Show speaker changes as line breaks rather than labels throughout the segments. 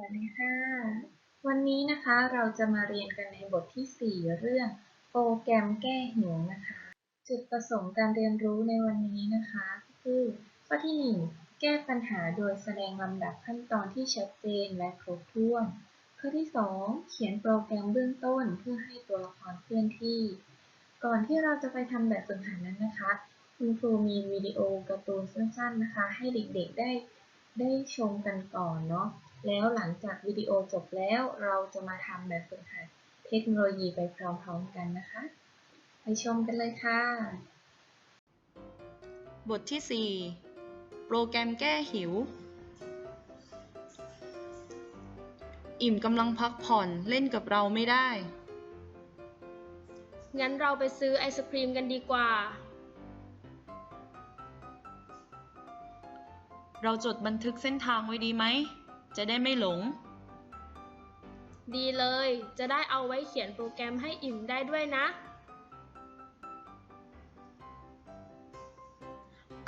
วัสดีค่ะ วันนี้นะคะเราจะมาเรียนกันในบทที่ 4 เรื่องโปรแกรมแก้หิวนะคะ จุดประสงค์การเรียนรู้ในวันนี้นะคะคือข้อที่ 1 แก้ปัญหาโดยแสดงลำดับขั้นตอนที่ชัดเจนและครบถ้วน ข้อที่ 2 เขียนโปรแกรมเบื้องต้นเพื่อให้ตัวละครเคลื่อนที่ ก่อนที่เราจะไปทำแบบฝึกหัดนั้นนะคะ คุณครูมีวิดีโอการ์ตูนสั้นๆนะคะ ให้เด็กๆได้ได้ชมกันก่อนเนาะ แล้วหลังจากวิดีโอจบแล้วเราจะมาทำแบบฝึกหัดเทคโนโลยีไปพร้อมๆกันนะคะ ไปชมกันเลยค่ะ
บทที่ 4 โปรแกรมแก้หิว อิ่มกำลังพักผ่อนเล่นกับเราไม่ได้
งั้นเราไปซื้อไอศครีมกันดีกว่า
เราจดบันทึกเส้นทางไว้ดีไหม จะได้ไม่หลง
ดีเลย จะได้เอาไว้เขียนโปรแกรมให้อิ่มได้ด้วยนะ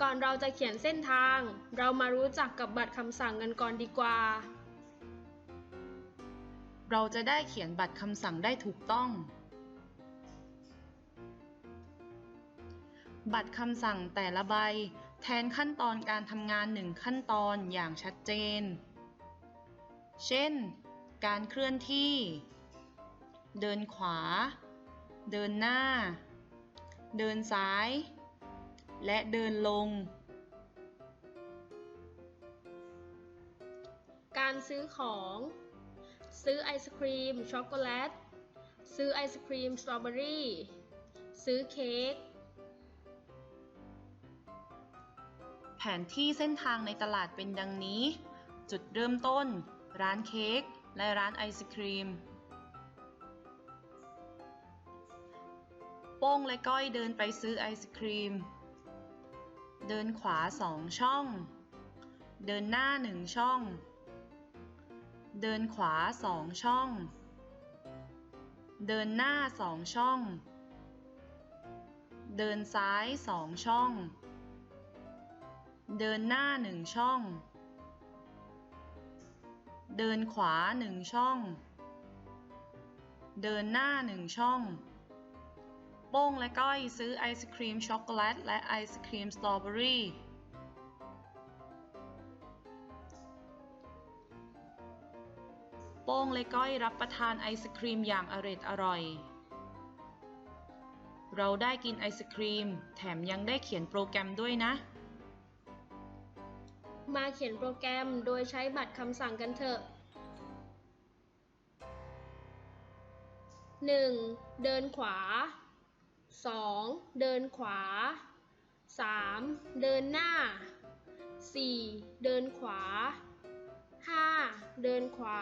ก่อนเราจะเขียนเส้นทาง เรามารู้จักกับบัตรคำสั่งกันก่อนดีกว่า
เราจะได้เขียนบัตรคำสั่งได้ถูกต้อง บัตรคำสั่งแต่ละใบ แทนขั้นตอนการทำงานหนึ่งขั้นตอนอย่างชัดเจน เช่น การเคลื่อนที่ เดินขวา เดินหน้า เดินซ้าย และเดินลง
การซื้อของ ซื้อไอศครีมช็อกโกแลต ซื้อไอศครีมสตรอเบอรี่ ซื้อเค้ก
แผนที่เส้นทางในตลาดเป็นดังนี้ จุดเริ่มต้น ร้านเค้ก และร้านไอศครีม โป้งและก้อยเดินไปซื้อไอศครีม เดินขวาสองช่อง เดินหน้าหนึ่งช่อง เดินขวาสองช่อง เดินหน้าสองช่อง เดินซ้ายสองช่อง เดินหน้าหนึ่งช่อง เดินขวาหนึ่งช่อง เดินหน้าหนึ่งช่อง โป้งและก้อยซื้อไอศครีมช็อกโกแลตและไอศครีมสตรอเบอรี่โป้งและก้อยรับประทานไอศครีมอย่างอร็ดอร่อย เราได้กินไอศครีม แถมยังได้เขียนโปรแกรมด้วยนะ
มาเขียนโปรแกรมโดยใช้บัตรคำสั่งกันเถอะ 1. เดินขวา 2. เดินขวา 3. เดินหน้า 4. เดินขวา 5. เดินขวา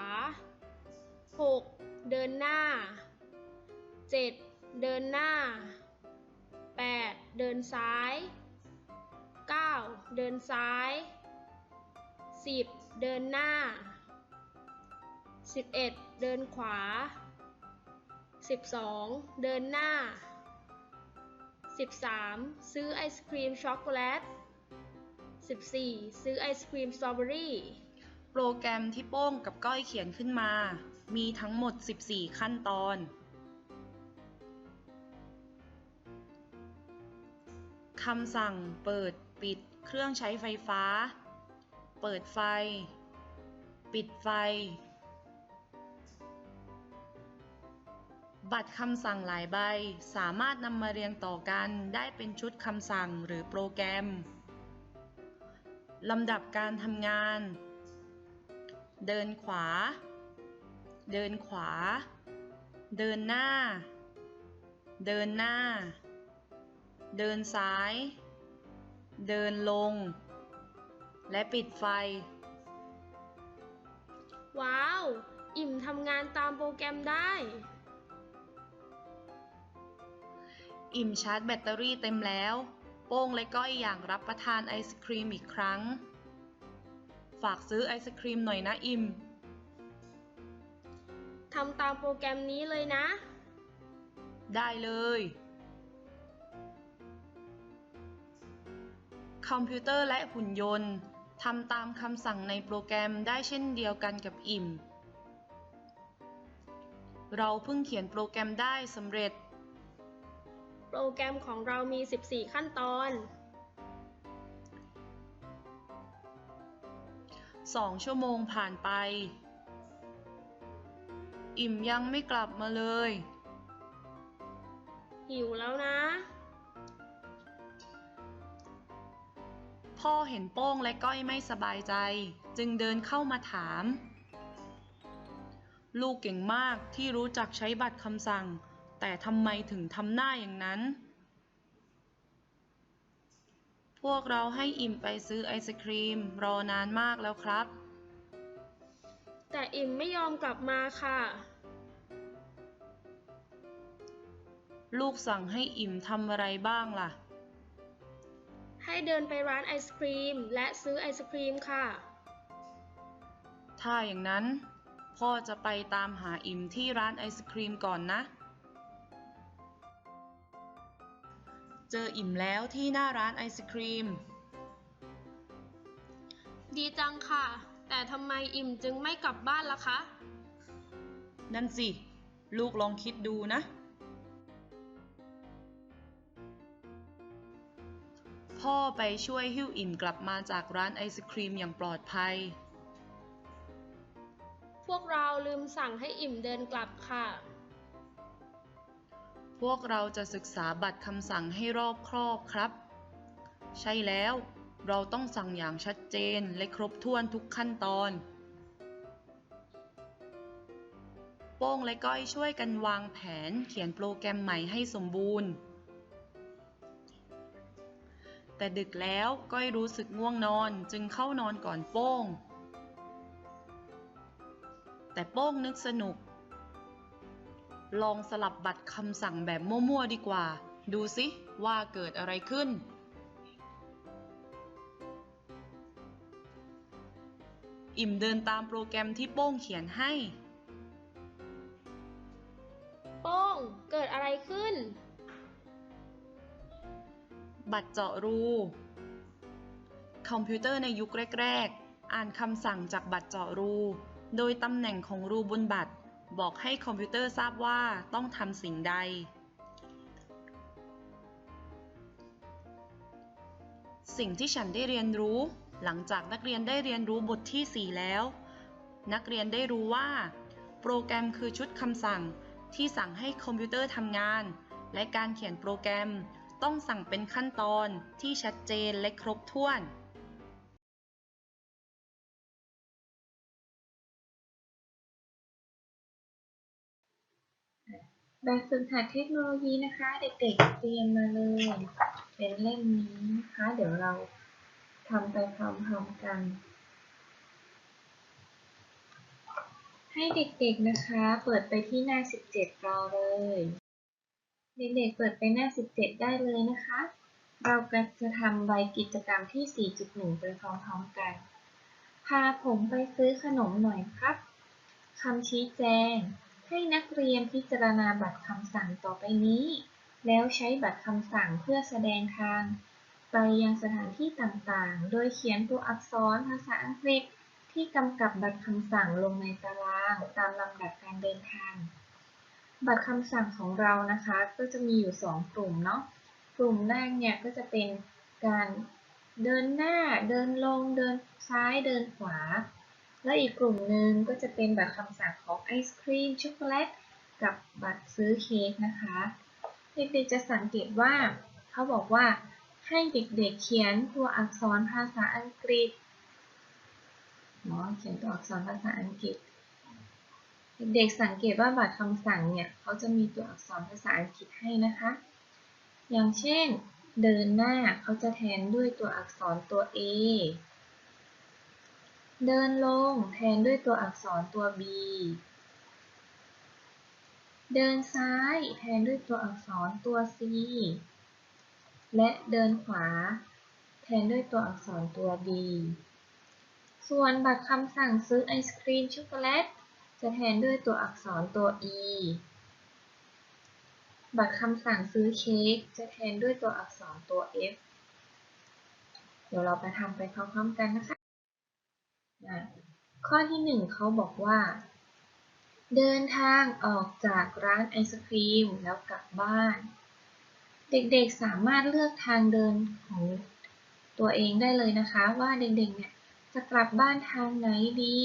6. เดินหน้า 7. เดินหน้า 8. เดินซ้าย 9. เดินซ้าย 10 เดินหน้า 11 เดินขวา 12 เดินหน้า 13 ซื้อไอศครีมช็อกโกแลต 14 ซื้อไอศครีมสตรอเบอรี่
โปรแกรมที่โป้งกับก้อยเขียนขึ้นมา มีทั้งหมด 14 ขั้นตอน คำสั่งเปิดปิดเครื่องใช้ไฟฟ้า เปิดไฟ ปิดไฟ บัตรคำสั่งหลายใบ สามารถนำมาเรียงต่อกันได้เป็นชุดคำสั่งหรือโปรแกรม ลำดับการทำงาน เดินขวา เดินขวา เดินหน้า เดินหน้า เดินซ้าย เดินลง และปิดไฟ
ว้าว อิ่มทำงานตามโปรแกรมได้
อิ่มชาร์จแบตเตอรี่เต็มแล้ว โป้งและก้อยอยากรับประทานไอศครีมอีกครั้ง ฝากซื้อไอศครีมหน่อยนะอิ่ม
ทำตามโปรแกรมนี้เลยนะ
ได้เลย คอมพิวเตอร์และหุ่นยนต์ ทำตามคำสั่งในโปรแกรมได้เช่นเดียวกันกับอิ่ม เราเพิ่งเขียนโปรแกรมได้สำเร็จ
โปรแกรมของเรามี 14 ขั้นตอน
2 ชั่วโมงผ่านไป อิ่มยังไม่กลับมาเลย
หิวแล้วนะ
พ่อเห็นโป้งและก้อยไม่สบายใจ จึงเดินเข้ามาถาม ลูกเก่งมากที่รู้จักใช้บัตรคำสั่ง แต่ทำไมถึงทำหน้าอย่างนั้น พวกเราให้อิ่มไปซื้อไอศครีม รอนานมากแล้วครับ
แต่อิ่มไม่ยอมกลับมาค่ะ
ลูกสั่งให้อิ่มทำอะไรบ้างล่ะ
ให้เดินไปร้านไอศครีม และซื้อไอศครีมค่ะ
ถ้าอย่างนั้น พ่อจะไปตามหาอิ่มที่ร้านไอศครีมก่อนนะ เจออิ่มแล้วที่หน้าร้านไอศครีม
ดีจังค่ะ แต่ทำไมอิ่มจึงไม่กลับบ้านล่ะคะ
นั่นสิ ลูกลองคิดดูนะ พ่อไปช่วยหิ้วอิ่มกลับมาจากร้านไอศครีมอย่างปลอดภัย
พวกเราลืมสั่งให้อิ่มเดินกลับค่ะ
พวกเราจะศึกษาบัตรคำสั่งให้รอบครอบครับ ใช่แล้ว เราต้องสั่งอย่างชัดเจนและครบถ้วนทุกขั้นตอนโป้งและก้อยช่วยกันวางแผนเขียนโปรแกรมใหม่ให้สมบูรณ์ แต่ดึกแล้วก้อยรู้สึกง่วงนอนจึงเข้านอนก่อนโป้ง แต่โป้งนึกสนุก ลองสลับบัตรคำสั่งแบบมั่วๆดีกว่า ดูสิว่าเกิดอะไรขึ้น อิ่มเดินตามโปรแกรมที่โป้งเขียนให้
โป้งเกิดอะไรขึ้น
บัตรเจาะรู คอมพิวเตอร์ในยุคแรก ๆ อ่านคำสั่งจากบัตรเจาะรู โดยตำแหน่งของรูบนบัตร บอกให้คอมพิวเตอร์ทราบว่าต้องทำสิ่งใด สิ่งที่ฉันได้เรียนรู้ หลังจากนักเรียนได้เรียนรู้บทที่ 4 แล้ว นักเรียนได้รู้ว่า โปรแกรมคือชุดคำสั่งที่สั่งให้คอมพิวเตอร์ทำงาน และการเขียนโปรแกรม ต้องสั่งเป็นขั้นตอนที่ชัดเจนและครบถ้วน
แบบฝึกหัดเทคโนโลยีนะคะ เด็กๆเตรียมมาเลย เป็นเล่มนี้นะคะ เดี๋ยวเราทำไปพร้อมๆกัน ให้เด็กๆนะคะ เปิดไปที่หน้า 17รอเลย เด็กๆเปิดไปหน้า 17 ได้เลยนะคะ เราก็จะทำใบกิจกรรมที่ 4.1 ไปพร้อมๆกัน พาผมไปซื้อขนมหน่อยครับคำชี้แจง ให้นักเรียนพิจารณาบัตรคำสั่งต่อไปนี้ แล้วใช้บัตรคำสั่งเพื่อแสดงทาง ไปยังสถานที่ต่างๆ โดยเขียนตัวอักษรภาษาอังกฤษที่กำกับบัตรคำสั่งลงในตารางตามลำดับการเดินทาง บัตรคำสั่งของเรานะคะ ก็จะมีอยู่ 2 กลุ่มเนาะกลุ่มแรกเนี่ยก็จะเป็นการเดินหน้า เดินลง เดินซ้าย เดินขวา และอีกกลุ่มหนึ่งก็จะเป็นบัตรคำสั่งของไอศครีมช็อกโกแลตกับบัตรซื้อเค้กนะคะ เด็กๆจะสังเกตว่าเขาบอกว่าให้เด็กๆเขียนตัวอักษรภาษาอังกฤษเนาะเขียนตัวอักษรภาษาอังกฤษ เด็กสังเกตว่าบัตรคำสั่งเนี่ยเขาจะมีตัวอักษรภาษาอังกฤษให้นะคะ อย่างเช่น เดินหน้าเขาจะแทนด้วยตัวอักษรตัว A เดินลงแทนด้วยตัวอักษรตัว B เดินซ้ายแทนด้วยตัวอักษรตัว C และเดินขวา แทนด้วยตัวอักษรตัว B ส่วนบัตรคำสั่งซื้อไอศครีมช็อกโกแลต จะแทนด้วยตัวอักษรตัว E บัตรคำสั่งซื้อเค้กจะแทนด้วยตัวอักษรตัว F เดี๋ยวเราไปทำไปพร้อมๆกันนะคะอะข้อที่หนึ่งเขาบอกว่า เดินทางออกจากร้านไอศครีมแล้วกลับบ้าน เด็กๆสามารถเลือกทางเดินของตัวเองได้เลยนะคะ ว่าเด็กๆเนี่ยจะกลับบ้านทางไหนดี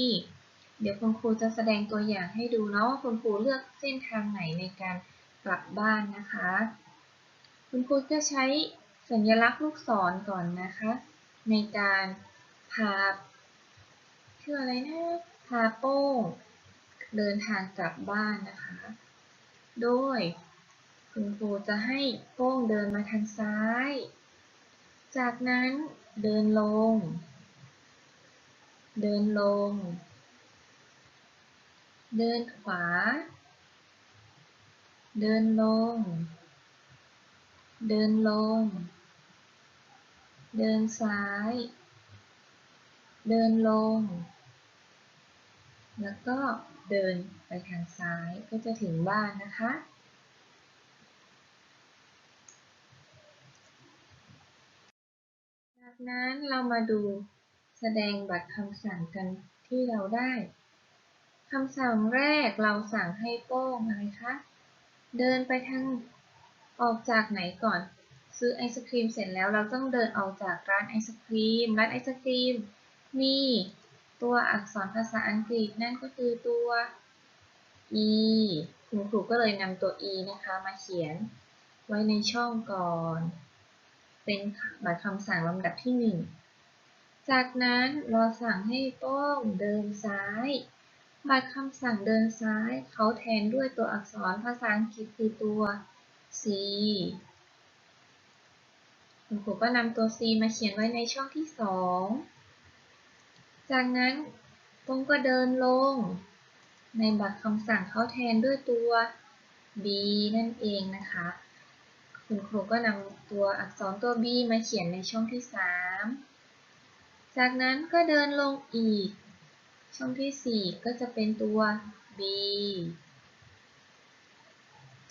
เดี๋ยวคุณครูจะแสดงตัวอย่างให้ดูเนาะว่าคุณครูเลือกเส้นทางไหนในการกลับบ้านนะคะ คุณครูจะใช้สัญลักษณ์ลูกศรก่อนนะคะ ในการพาชื่ออะไรนะพาโป้งเดินทางกลับบ้านนะคะ โดยคุณครูจะให้โป้งเดินมาทางซ้าย จากนั้นเดินลง เดินลง เดินขวา เดินลง เดินลง เดินซ้าย เดินลง แล้วก็เดินไปทางซ้ายก็จะถึงบ้านนะคะ จากนั้นเรามาดูแสดงบัตรคำสั่งกันที่เราได้ คำสั่งแรกเราสั่งให้โป้งอะไรคะ เดินไปทางออกจากไหนก่อน ซื้อไอศครีมเสร็จแล้วเราต้องเดินออกจากร้านไอศครีม ร้านไอศครีม มีตัวอักษรภาษาอังกฤษนั่นก็คือตัว e คุณครูก็เลยนำตัว e นะคะมาเขียน ไว้ในช่องก่อน เป็นบัตรคำสั่งลำดับที่ 1 จากนั้นเราสั่งให้โป้งเดินซ้าย บัตรคำสั่งเดินซ้าย เขาแทนด้วยตัวอักษรภาษาอังกฤษคือตัว c คุณครูก็นำตัว c มาเขียนไว้ในช่องที่ 2 จากนั้นโป้งก็เดินลง ในบัตรคำสั่งเขาแทนด้วยตัว b นั่นเองนะคะ คุณครูก็นำตัวอักษรตัว b มาเขียนในช่องที่ 3 จากนั้นก็เดินลงอีก ช่องที่ 4 ก็จะเป็นตัว b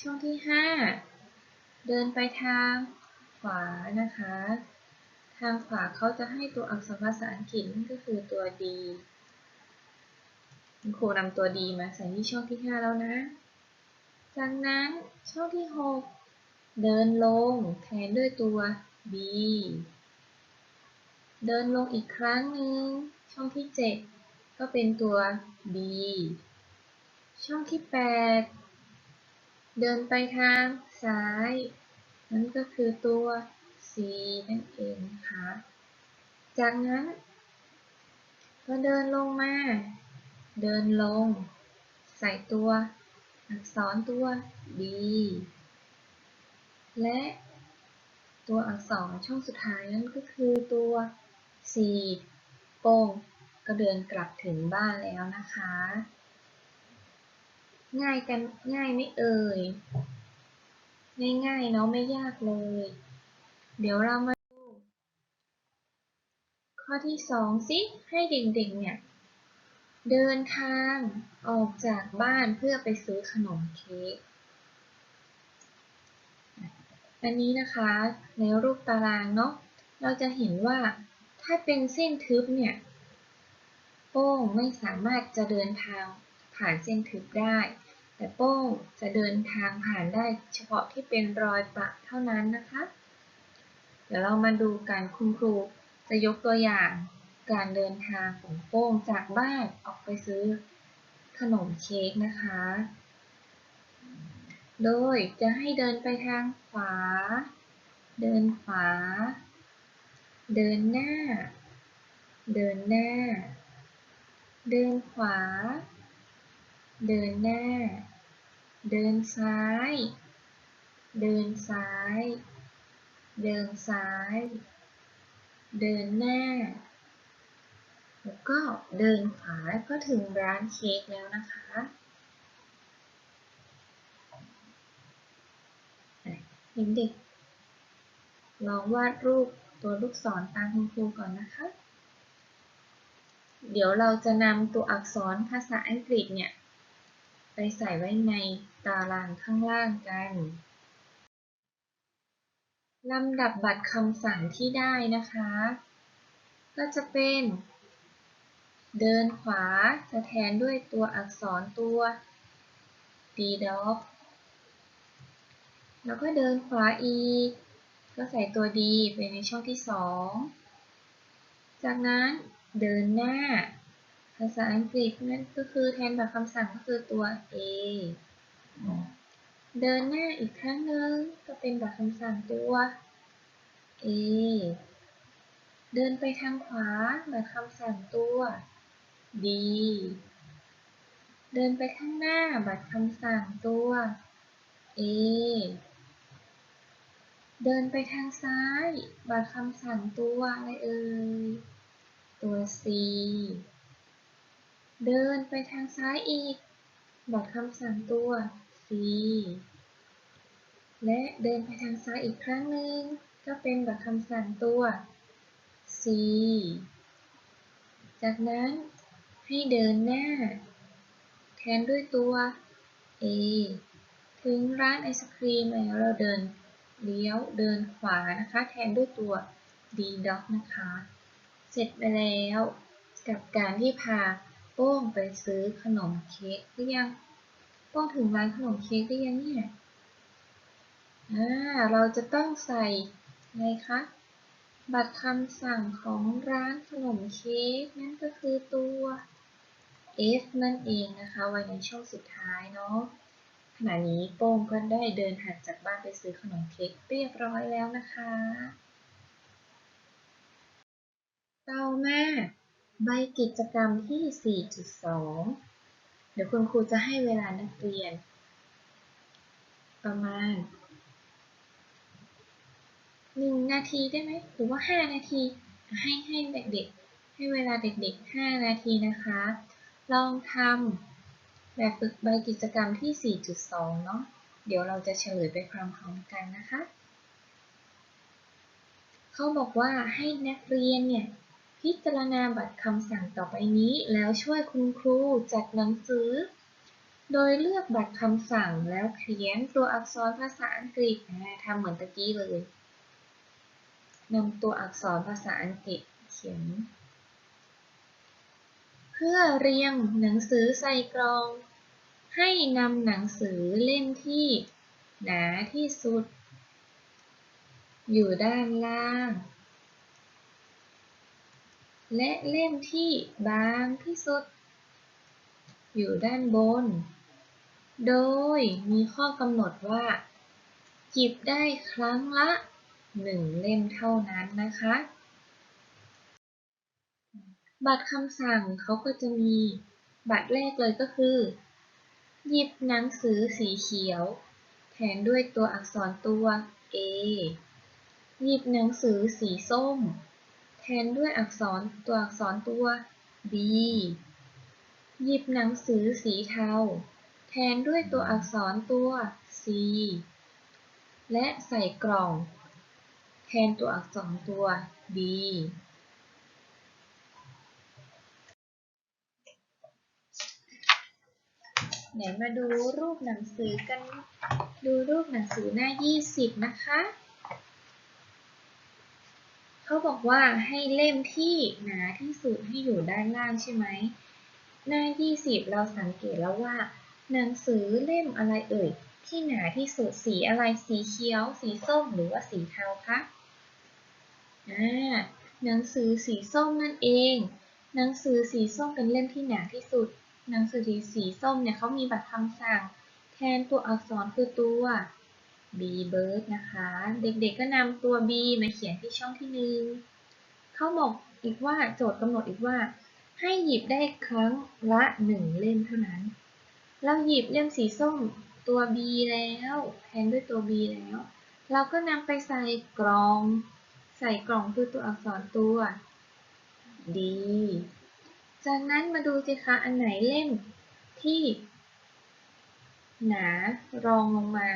ช่องที่ 5 เดินไปทางขวานะคะ ทางขวาเขาจะให้ตัวอักษรภาษาอังกฤษก็คือตัว d คุณครูนำตัว d มาใส่ที่ช่องที่ 5 แล้วนะ จากนั้นช่องที่ 6 เดินลงแทนด้วยตัว b เดินลงอีกครั้งหนึ่งช่องที่ 7 ก็เป็นตัว b ช่องที่ 8 เดินไปทางซ้าย นั่นก็คือตัว c นั่นเองนะคะ จากนั้น ก็เดินลงมา เดินลง ใส่ตัวอักษรตัว b และตัวอักษรช่องสุดท้ายนั่นก็คือตัว c โป้ง ก็เดินกลับถึงบ้านแล้วนะคะ ง่ายกันง่ายไม่เอ่ย ง่ายๆเนาะไม่ยากเลย เดี๋ยวเรามาดู ข้อที่สองสิ ให้เด็กๆเนี่ย เดินทางออกจากบ้านเพื่อไปซื้อขนมเค้กอันนี้นะคะในรูปตารางเนาะเราจะเห็นว่าถ้าเป็นเส้นทึบเนี่ย ป้งไม่สามารถจะเดินทางผ่านเส้นทึบได้ แต่โป้งจะเดินทางผ่านได้เฉพาะที่เป็นรอยปะเท่านั้นนะคะ เดี๋ยวเรามาดูกันคุณครูจะยกตัวอย่างการเดินทางของโป้งจากบ้านออกไปซื้อขนมเค้กนะคะ โดยจะให้เดินไปทางขวา เดินขวา เดินหน้า เดินหน้า เดินขวา เดินหน้า เดินซ้าย เดินซ้าย เดินซ้าย เดินหน้า แล้วก็เดินขวาก็ถึงร้านเค้กแล้วนะคะเด็กๆลองวาดรูปตัวลูกศรตามคุณครูก่อนนะคะ เดี๋ยวเราจะนำตัวอักษรภาษาอังกฤษเนี่ย ไปใส่ไว้ในตารางข้างล่างกันลำดับบัตรคำสั่งที่ได้นะคะ ก็จะเป็น เดินขวาจะแทนด้วยตัวอักษรตัว d dog แล้วก็เดินขวาอีก ก็ใส่ตัว d ไปในช่องที่สองจากนั้น เดินหน้า ภาษาอังกฤษนั่นก็คือแทนแบบคำสั่งก็คือตัว a เดินหน้าอีกครั้งหนึ่งก็เป็นแบบคำสั่งตัว a เดินไปทางขวาแบบคำสั่งตัว b เดินไปข้างหน้าแบบคำสั่งตัว a เดินไปทางซ้าย บัตรคำสั่งตัวอะไรเอ่ย ตัว C เดินไปทางซ้ายอีกบัตรคำสั่งตัว C และเดินไปทางซ้ายอีกครั้งหนึ่งก็เป็นบัตรคำสั่งตัว C จากนั้นให้เดินหน้า แทนด้วยตัว A ถึงร้านไอศครีมแล้วเราเดินเลี้ยวเดินขวานะคะ แทนด้วยตัว D dog นะคะ เสร็จไปแล้วกับการที่พาโป้งไปซื้อขนมเค้กหรือยังโป้งถึงร้านขนมเค้กหรือยังเนี่ยอ่าเราจะต้องใส่อะไรคะบัตรคำสั่งของร้านขนมเค้กนั่นก็คือตัว F นั่นเองนะคะ ไว้ในช่วงสุดท้ายเนาะขณะนี้โป้งก็ได้เดินห่างจากบ้านไปซื้อขนมเค้กเรียบร้อยแล้วนะคะ ต่อมาใบกิจกรรมที่ 4.2 เดี๋ยวคุณครูจะให้เวลานักเรียน ประมาณ 1 นาทีได้ไหมหรือว่า 5 นาที ให้ให้เด็กๆ ให้เวลาเด็กๆ 5 นาทีนะคะ ลองทำแบบฝึกใบกิจกรรมที่ 4.2 เนาะเดี๋ยวเราจะเฉลยไปพร้อมๆกันนะคะ เขาบอกว่าให้นักเรียนเนี่ย พิจารณาบัตรคำสั่งต่อไปนี้ แล้วช่วยคุณครูจัดหนังสือ โดยเลือกบัตรคำสั่งแล้วเขียนตัวอักษรภาษาอังกฤษทำเหมือนตะกี้เลยนำตัวอักษรภาษาอังกฤษเขียน เพื่อเรียงหนังสือใส่กรอง ให้นำหนังสือเล่มที่หนาที่สุด อยู่ด้านล่าง และเล่มที่บางที่สุด อยู่ด้านบน โดยมีข้อกำหนดว่า หยิบได้ครั้งละหนึ่งเล่มเท่านั้นนะคะ บัตรคำสั่งเขาก็จะมีบัตรแรกเลยก็คือ หยิบหนังสือสีเขียว แทนด้วยตัวอักษรตัว A หยิบหนังสือสีส้ม แทนด้วยอักษรตัวอักษรตัว B หยิบหนังสือสีเทา แทนด้วยตัวอักษรตัว C และใส่กล่อง แทนตัวอักษรตัว D ไหนมาดูรูปหนังสือกัน ดูรูปหนังสือหน้า 20 นะคะ เขาบอกว่าให้เล่มที่หนาที่สุดให้อยู่ด้านล่างใช่ไหม หน้า 20 เราสังเกตแล้วว่า หนังสือเล่มอะไรเอ่ย ที่หนาที่สุดสีอะไรสีเขียว สีส้มหรือว่าสีเทาคะอ่าหนังสือสีส้มนั่นเอง หนังสือสีส้มเป็นเล่มที่หนาที่สุด หนังสือสีสีส้มเนี่ยเขามีบัตรคำสั่ง แทนตัวอักษรคือตัว B bird นะคะ เด็กๆก็นำตัว B มาเขียนที่ช่องที่หนึ่งเขาบอกอีกว่าโจทย์กำหนดอีกว่า ให้หยิบได้ครั้งละหนึ่งเล่มเท่านั้น เราหยิบเล่มสีส้มตัว B แล้วแทนด้วยตัว B แล้ว เราก็นำไปใส่กล่อง ใส่กล่องคือตัวอักษรตัว D จากนั้นมาดูสิคะอันไหนเล่มที่ หนารองลงมา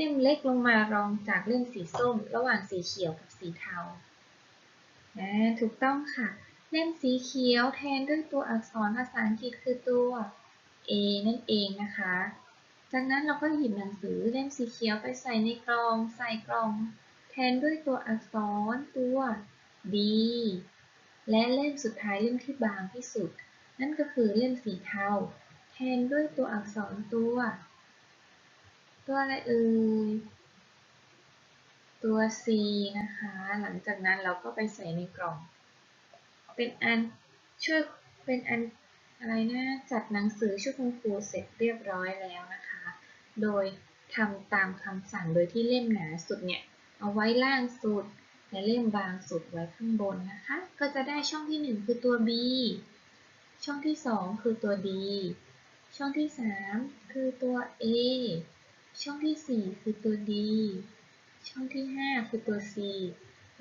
เล่มเล็กลงมารองจากเล่มสีส้ม ระหว่างสีเขียวกับสีเทาถูกต้องค่ะ เล่มสีเขียวแทนด้วยตัวอักษรภาษาอังกฤษคือตัว A นั่นเองนะคะ จากนั้นเราก็หยิบหนังสือเล่มสีเขียวไปใส่ในกล่อง ใส่กล่อง แทนด้วยตัวอักษรตัว B และเล่มสุดท้ายเล่มที่บางที่สุด นั่นก็คือเล่มสีเทา แทนด้วยตัวอักษรตัว ตัวอะไรเอ่ย ตัว C นะคะ หลังจากนั้นเราก็ไปใส่ในกล่อง เป็นอันช่วยเป็นอันอะไรนะจัดหนังสือช่วยคุณครูเสร็จเรียบร้อยแล้วนะคะ โดยทำตามคำสั่งโดยที่เล่มหนาสุดเนี่ย เอาไว้ล่างสุดและเล่มบางสุดไว้ข้างบนนะคะ ก็จะได้ช่องที่ 1 คือตัว B ช่องที่ 2 คือตัว D ช่องที่ 3 คือตัว A ช่องที่ 4 คือตัว D ช่องที่ 5 คือตัว C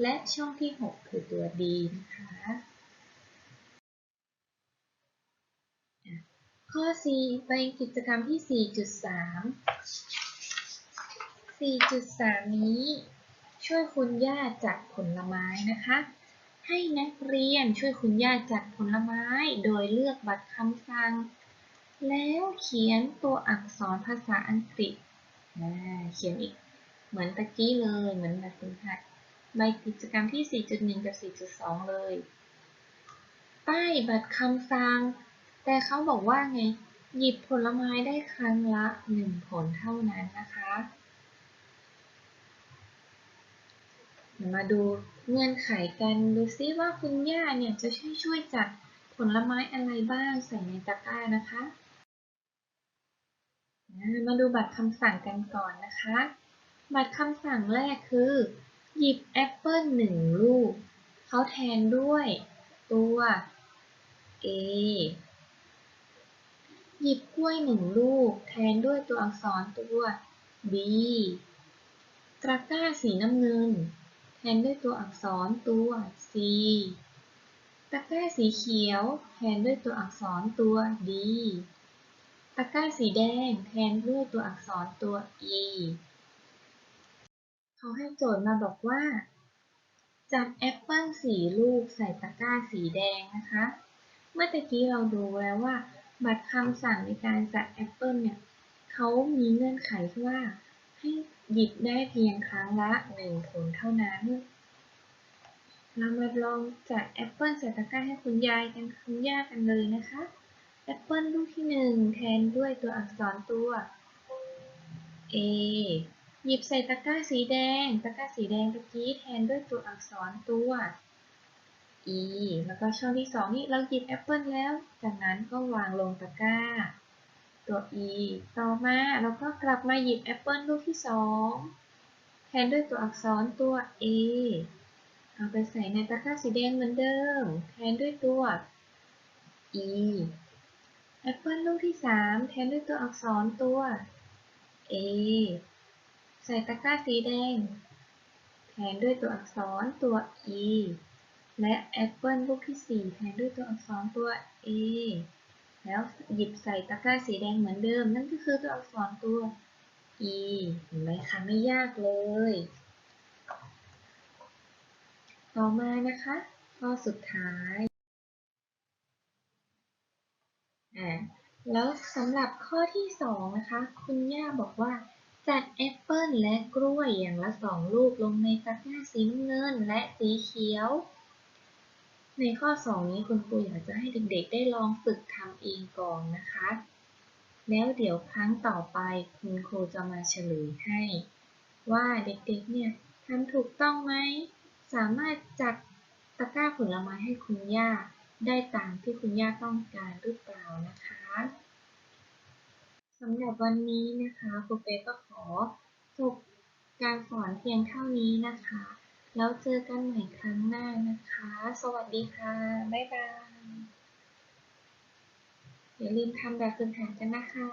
และช่องที่ 6 คือตัว D นะคะข้อ C เป็นกิจกรรมที่ 4.3 4.3 นี้ ช่วยคุณย่าจัดผลไม้นะคะ ให้นักเรียนช่วยคุณย่าจัดผลไม้โดยเลือกบัตรคำสั่งแล้วเขียนตัวอักษรภาษาอังกฤษ เขียนอีกเหมือนตะกี้เลยเหมือนแบบฝึกหัดใบกิจกรรมที่ 4.1 กับ 4.2 เลยป้ายบัตรคำสั่งแต่เขาบอกว่าไง หยิบผลไม้ได้ครั้งละ 1 ผลเท่านั้นนะคะ มาดูเงื่อนไขกันดูซิว่าคุณย่าเนี่ยจะช่วยช่วยจัดผลไม้อะไรบ้างใส่ในตะกร้านะคะ มาดูบัตรคำสั่งกันก่อนนะคะ บัตรคำสั่งแรกคือ หยิบแอปเปิลหนึ่งลูก เขาแทนด้วยตัว A หยิบกล้วยหนึ่งลูก แทนด้วยตัวอักษรตัว B ตะกร้าสีน้ำเงิน แทนด้วยตัวอักษรตัว C ตะกร้าสีเขียว แทนด้วยตัวอักษรตัว D ตะกร้าสีแดงแทนด้วยตัวอักษรตัว E เขาให้โจทย์มาบอกว่า จัดแอปเปิ้ลสีลูกใส่ตะกร้าสีแดงนะคะ เมื่อตะกี้เราดูแล้วว่า บัตรคำสั่งในการจัดแอปเปิ้ลเนี่ยเขามีเงื่อนไขว่าให้หยิบได้เพียงครั้งละหนึ่งผลเท่านั้น เรามาลองจัดแอปเปิ้ลใส่ตะกร้าให้คุณยายกันคุณย่ากันเลยนะคะ แอปเปิลลูกที่หนึ่งแทนด้วยตัวอักษรตัว A หยิบใส่ตะกร้าสีแดง ตะกร้าสีแดงตะกี้แทนด้วยตัวอักษรตัว E แล้วก็ช่องที่สองนี่เราหยิบแอปเปิลแล้ว จากนั้นก็วางลงตะกร้า ตัว E ต่อมาเราก็กลับมาหยิบแอปเปิลลูกที่สองแทนด้วยตัวอักษรตัว A เอาไปใส่ในตะกร้าสีแดงเหมือนเดิม แทนด้วยตัว E แอปเปิลลูกที่สามแทนด้วยตัวอักษรตัว A ใส่ตะกร้าสีแดง แทนด้วยตัวอักษรตัว E และแอปเปิลลูกที่ 4 แทนด้วยตัวอักษรตัว A แล้วหยิบใส่ตะกร้าสีแดงเหมือนเดิม นั่นก็คือตัวอักษรตัว E เห็นไหมคะไม่ยากเลย ต่อมานะคะข้อสุดท้าย อ่าแล้วสำหรับข้อที่2นะคะ คุณย่าบอกว่า จัดแอปเปิลและกล้วยอย่างละ2ลูกลงในตะกร้าสีน้ำเงินและสีเขียว ในข้อ 2 นี้คุณครูอยากจะให้เด็กๆ ได้ลองฝึกทำเองก่อนนะคะ แล้วเดี๋ยวครั้งต่อไปคุณครูจะมาเฉลยให้ ว่าเด็กๆ เนี่ยทำถูกต้องไหม สามารถจัดตะกร้าผลไม้ให้คุณย่า ได้ตามที่คุณย่าต้องการหรือเปล่านะคะสำหรับวันนี้นะคะครูเป๊ก็ขอจบการสอนเพียงเท่านี้นะคะ แล้วเจอกันใหม่ครั้งหน้านะคะ สวัสดีค่ะ บ๊ายบาย อย่าลืมทำแบบฝึกหัดกันนะคะ